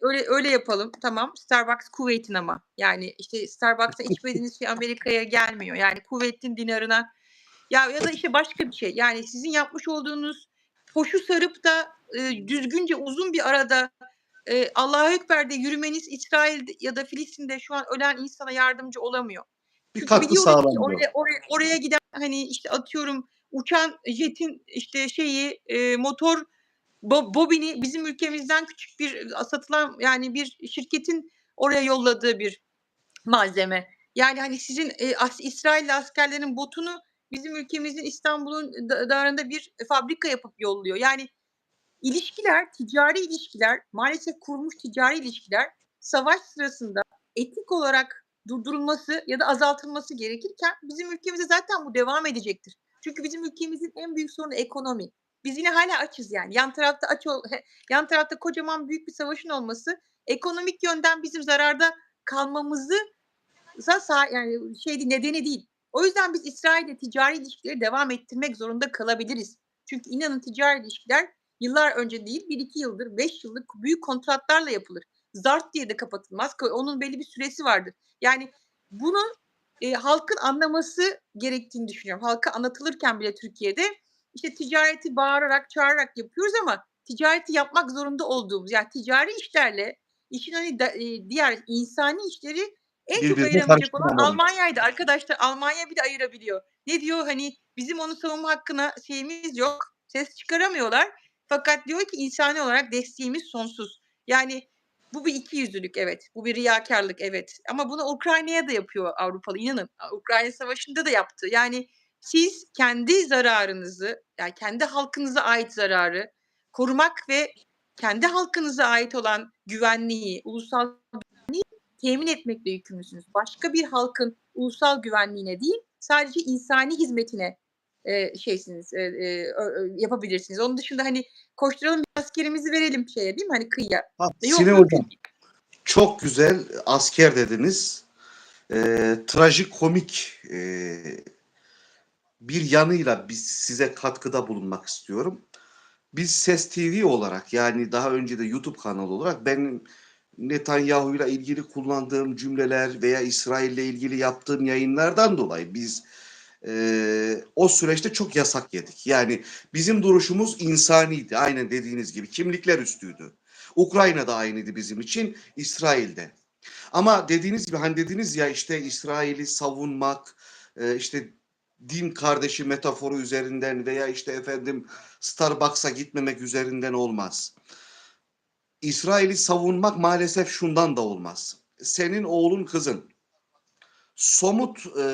öyle öyle yapalım. Tamam. Starbucks Kuveyt'in ama. Yani işte Starbucks'ta içmediğiniz şey Amerika'ya gelmiyor. Yani Kuveyt'in dinarına ya ya da işte başka bir şey. Yani sizin yapmış olduğunuz hoşu sarıp da e, düzgünce uzun bir arada e, Allahu Ekber'de yürümeniz İsrail ya da Filistin'de şu an ölen insana yardımcı olamıyor. Bir Çünkü biliyoruz ki oraya, oraya, oraya giden hani işte atıyorum uçan jetin işte şeyi e, motor bo- bobini bizim ülkemizden küçük bir satılan yani bir şirketin oraya yolladığı bir malzeme. Yani hani sizin e, as- İsrailli askerlerin botunu bizim ülkemizin İstanbul'un da- dağında bir fabrika yapıp yolluyor. Yani ilişkiler, ticari ilişkiler, maalesef kurulmuş ticari ilişkiler savaş sırasında etik olarak durdurulması ya da azaltılması gerekirken bizim ülkemizde zaten bu devam edecektir. Çünkü bizim ülkemizin en büyük sorunu ekonomi. Biz yine hala açız yani. Yan tarafta aç ol, yan tarafta kocaman büyük bir savaşın olması ekonomik yönden bizim zararda kalmamızı yani şeydi nedeni değil. O yüzden biz İsrail'le ticari ilişkileri devam ettirmek zorunda kalabiliriz. Çünkü inanın ticari ilişkiler yıllar önce değil, bir iki yıldır, beş yıllık büyük kontratlarla yapılır. Zart diye de kapatılmaz. Onun belli bir süresi vardır. Yani bunu e, halkın anlaması gerektiğini düşünüyorum. Halka anlatılırken bile Türkiye'de işte ticareti bağırarak, çağırarak yapıyoruz ama ticareti yapmak zorunda olduğumuz, yani ticari işlerle işin hani da- e, diğer insani işleri en çok ayıramayacak olan. Almanya'ydı. Arkadaşlar Almanya bir de ayırabiliyor. Ne diyor hani bizim onu savunma hakkına şeyimiz yok. Ses çıkaramıyorlar. Fakat diyor ki insani olarak desteğimiz sonsuz. Yani bu bir iki yüzlülük evet. Bu bir riyakarlık evet. Ama bunu Ukrayna'ya da yapıyor Avrupalı. İnanın Ukrayna Savaşı'nda da yaptı. Yani siz kendi zararınızı yani kendi halkınıza ait zararı korumak ve kendi halkınıza ait olan güvenliği, ulusal güvenliği temin etmekle yükümlüsünüz. Başka bir halkın ulusal güvenliğine değil, sadece insani hizmetine e, şeysiniz, e, e, yapabilirsiniz. Onun dışında hani koşturalım bir askerimizi verelim şeye değil mi? Hani kıyıya. Ha, Sinem Hocam çok güzel asker dediniz. Ee, trajikomik e, bir yanıyla biz size katkıda bulunmak istiyorum. Biz Ses TV olarak yani daha önce de YouTube kanalı olarak benim Netanyahu ile ilgili kullandığım cümleler veya İsrail ile ilgili yaptığım yayınlardan dolayı biz e, o süreçte çok yasak yedik. Yani bizim duruşumuz insaniydi. Aynen dediğiniz gibi kimlikler üstüydü. Ukrayna'da aynıydı bizim için, İsrail'de. Ama dediğiniz gibi hani dediniz ya işte İsrail'i savunmak, e, işte din kardeşi metaforu üzerinden veya işte efendim Starbucks'a gitmemek üzerinden olmaz. İsrail'i savunmak maalesef şundan da olmaz. Senin oğlun kızın somut e,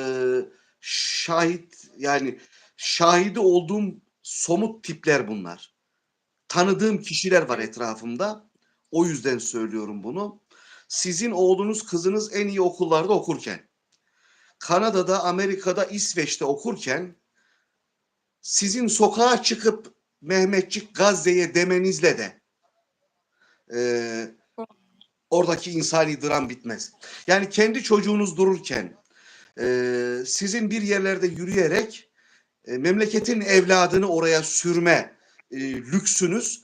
şahit yani şahidi olduğum somut tipler bunlar. Tanıdığım kişiler var etrafımda. O yüzden söylüyorum bunu. Sizin oğlunuz kızınız en iyi okullarda okurken, Kanada'da, Amerika'da, İsveç'te okurken sizin sokağa çıkıp Mehmetçik Gazze'ye demenizle de e, oradaki insani dram bitmez. Yani kendi çocuğunuz dururken e, sizin bir yerlerde yürüyerek e, memleketin evladını oraya sürme e, lüksünüz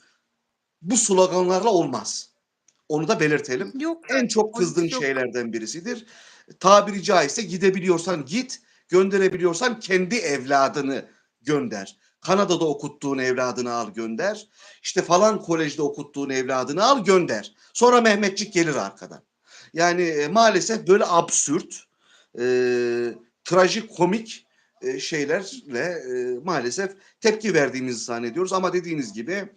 bu sloganlarla olmaz. Onu da belirtelim. Yok. En çok kızdığım yok. şeylerden birisidir. Tabiri caizse gidebiliyorsan git, gönderebiliyorsan kendi evladını gönder. Kanada'da okuttuğun evladını al gönder. İşte falan kolejde okuttuğun evladını al gönder. Sonra Mehmetçik gelir arkadan. Yani e, maalesef böyle absürt, e, trajikomik e, şeylerle e, maalesef tepki verdiğimizi zannediyoruz. Ama dediğiniz gibi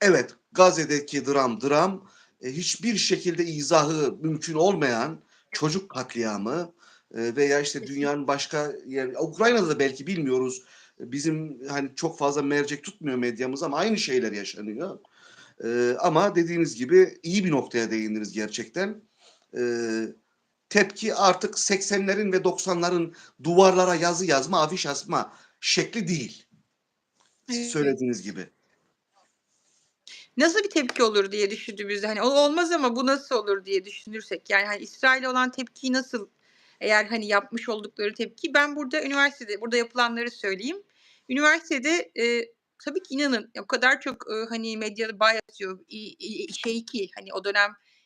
evet Gazze'deki dram dram e, hiçbir şekilde izahı mümkün olmayan çocuk katliamı e, veya işte dünyanın başka yer Ukrayna'da da belki bilmiyoruz. Bizim hani çok fazla mercek tutmuyor medyamız ama aynı şeyler yaşanıyor. E, ama dediğiniz gibi iyi bir noktaya değindiniz gerçekten. E, tepki artık 80'lerin ve 90'ların duvarlara yazı yazma, afiş asma şekli değil. Evet. Söylediğiniz gibi. Nasıl bir tepki olur diye düşündüğümüzde hani olmaz ama bu nasıl olur diye düşünürsek yani hani İsrail'e olan tepkiyi nasıl eğer hani yapmış oldukları tepki ben burada üniversitede burada yapılanları söyleyeyim. Üniversitede e, tabii ki inanın o kadar çok e, hani medyada bay atıyor i- i- şey ki hani o dönem